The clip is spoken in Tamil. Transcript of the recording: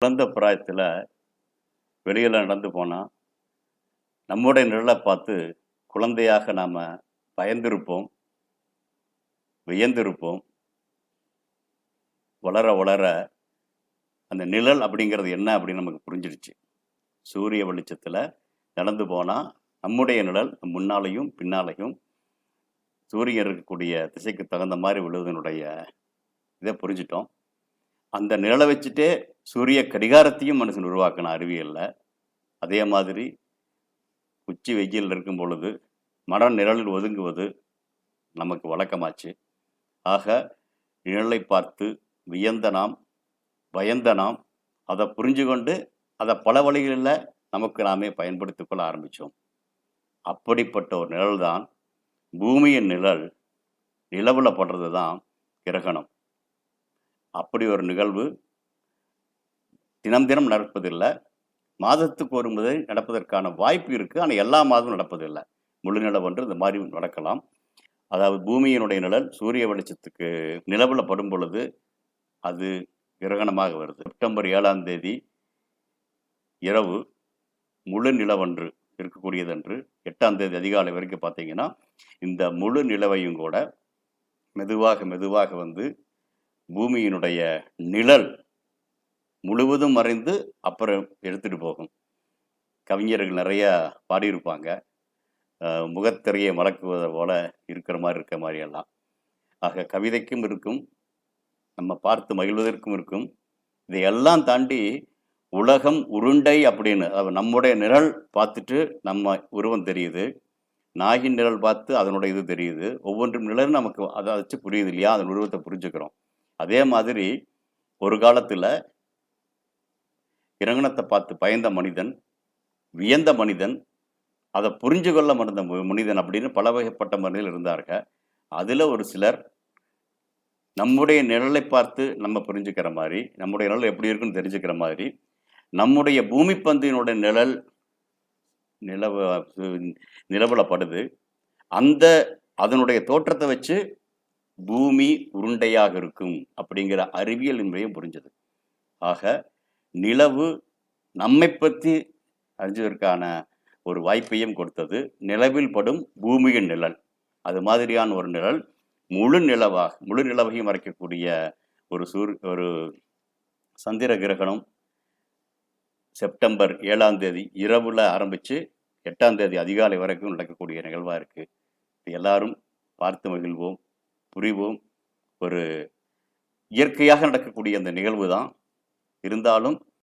குழந்த பிராயத்தில் வெளியில் நடந்து போனால் நம்முடைய நிழலை பார்த்து குழந்தையாக நாம் பயந்திருப்போம் வியந்திருப்போம். வளர வளர அந்த நிழல் அப்படிங்கிறது என்ன அப்படின்னு நமக்கு புரிஞ்சிடுச்சு சூரிய வெளிச்சத்தில் நடந்து போனால் நம்முடைய நிழல் முன்னாலையும் பின்னாலையும் சூரியன் இருக்கக்கூடிய திசைக்கு தகுந்த மாதிரி விழுவதனுடைய இதை புரிஞ்சிட்டோம். அந்த நிழலை வச்சுட்டே சூரிய கடிகாரத்தையும் மனுஷன் உருவாக்கின அறிவியலில். அதே மாதிரி உச்சி வெயில் இருக்கும் பொழுது மர நிழலில் ஒதுங்குவது நமக்கு வழக்கமாச்சு. ஆக நிழலை பார்த்து வியந்த நாம் பயந்த நாம் அதை புரிஞ்சு கொண்டு அதை பல வழிகளில் நமக்கு நாமே பயன்படுத்திக் கொள்ள ஆரம்பித்தோம் அப்படிப்பட்ட ஒரு நிழல் தான் பூமியின் நிழல் நிலவில் படுறது தான் கிரகணம். அப்படி ஒரு நிகழ்வு தினம் தினம் நடப்பதில்லை. மாதத்துக்கு ஒரு முறை நடப்பதற்கான வாய்ப்பு இருக்குது ஆனால் எல்லா மாதமும் நடப்பதில்லை. முழு நிலவன்று இந்த மாதிரி நடக்கலாம். அதாவது பூமியினுடைய நிழல் சூரிய வெளிச்சத்துக்கு நிலவில் படும் பொழுது அது கிரகணமாக வருது. செப்டம்பர் ஏழாம் தேதி இரவு முழு நிலவன்று இருக்கக்கூடியதன்று எட்டாம் தேதி அதிகாலை வரைக்கும் பார்த்தீங்கன்னா இந்த முழு நிலவையும் கூட மெதுவாக மெதுவாக வந்து பூமியினுடைய நிழல் முழுவதும் மறைந்து அப்புறம் எடுத்துட்டு போகும். கவிஞர்கள் நிறையா பாடியிருப்பாங்க. முகத்திரையை மலக்குவதை போல் இருக்கிற மாதிரி இருக்கிற மாதிரி எல்லாம் ஆக கவிதைக்கும் இருக்கும். நம்ம பார்த்து மகிழ்வதற்கும் இருக்கும். இதையெல்லாம் தாண்டி உலகம் உருண்டை அப்படின்னு நம்முடைய நிழல் பார்த்துட்டு நம்ம உருவம் தெரியுது. நாயின் நிழல் பார்த்து அதனுடைய இது தெரியுது. ஒவ்வொன்றும் நிழல் நமக்கு அதை வச்சு புரியுது இல்லையா? அதன் உருவத்தை புரிஞ்சுக்கிறோம். அதே மாதிரி ஒரு காலத்தில் இறங்கணத்தை பார்த்து பயந்த மனிதன் வியந்த மனிதன் அதை புரிஞ்சு கொள்ள மறந்த மனிதன் அப்படின்னு பல வகைப்பட்ட மனிதர்கள் இருந்தார்கள். அதில் ஒரு சிலர் நம்முடைய நிழலை பார்த்து நம்ம புரிஞ்சுக்கிற மாதிரி நம்முடைய நிழல் எப்படி இருக்குன்னு தெரிஞ்சுக்கிற மாதிரி நம்முடைய பூமி பந்தினுடைய நிழல் நிலவ நிலவலப்படுது அந்த அதனுடைய தோற்றத்தை வச்சு பூமி உருண்டையாக இருக்கும் அப்படிங்கிற அறிவியல் என்பதையும் புரிஞ்சது. ஆக நிலவு நம்மை பற்றி அறிஞ்சதற்கான ஒரு வாய்ப்பையும் கொடுத்தது. நிலவில் படும் பூமியின் நிழல். அது மாதிரியான ஒரு நிழல். முழு நிலவாக முழு நிலவையும் மறைக்கக்கூடிய ஒரு சூர் ஒரு சந்திர கிரகணம் செப்டம்பர் ஏழாம் தேதி இரவில் ஆரம்பித்து எட்டாம் தேதி அதிகாலை வரைக்கும் நடக்கக்கூடிய நிகழ்வாக இருக்குது இது எல்லாரும் பார்த்து மகிழ்வோம் புரிவோம். ஒரு இயற்கையாக நடக்கக்கூடிய அந்த நிகழ்வு தான். இருந்தாலும்